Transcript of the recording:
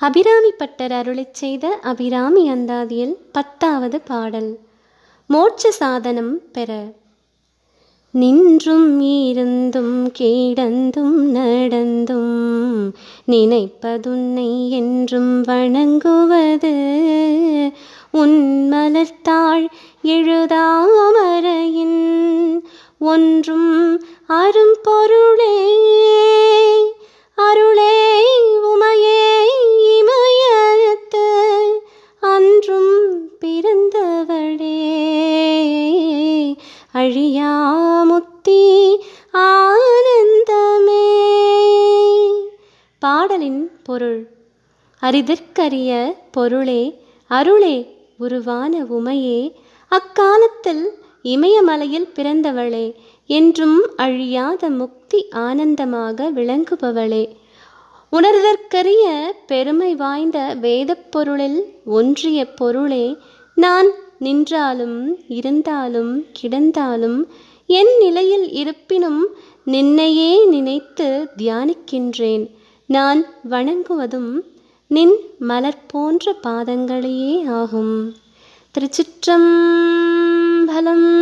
Abirami butter அருளை செய்த அபிராமி அந்தாதியில் பத்தாவது பாடல். மோட்ச சாதனம் பெற. நின்றும் இருந்தும் கீடந்தும் நடந்தும் நினைப்பதுன்னை என்றும் வணங்குவது. உன் மலர்த்தாள் எழுதாமறையின் ஒன்றும் அரும்பொருளே பிறந்தவளே. அழியாமுத்தி ஆனந்தமே. பாடலின் பொருள். அரிதற்கரிய பொருளே அருளே உருவான உமையே. அக்காலத்தில் இமயமலையில் பிறந்தவளே என்றும் அழியாத முக்தி ஆனந்தமாக விளங்குபவளே. உணர்தற்கரிய பெருமை வாய்ந்த வேதப் பொருளில் ஒன்றிய பொருளே நான் நின்றாலும் இருந்தாலும் கிடந்தாலும் என் நிலையில் இருப்பினும் நின்னையே நினைத்து தியானிக்கின்றேன். நான் வணங்குவதும் நின் மலர் போன்ற பாதங்களையே ஆகும். திருச்சிற்றம்பலம்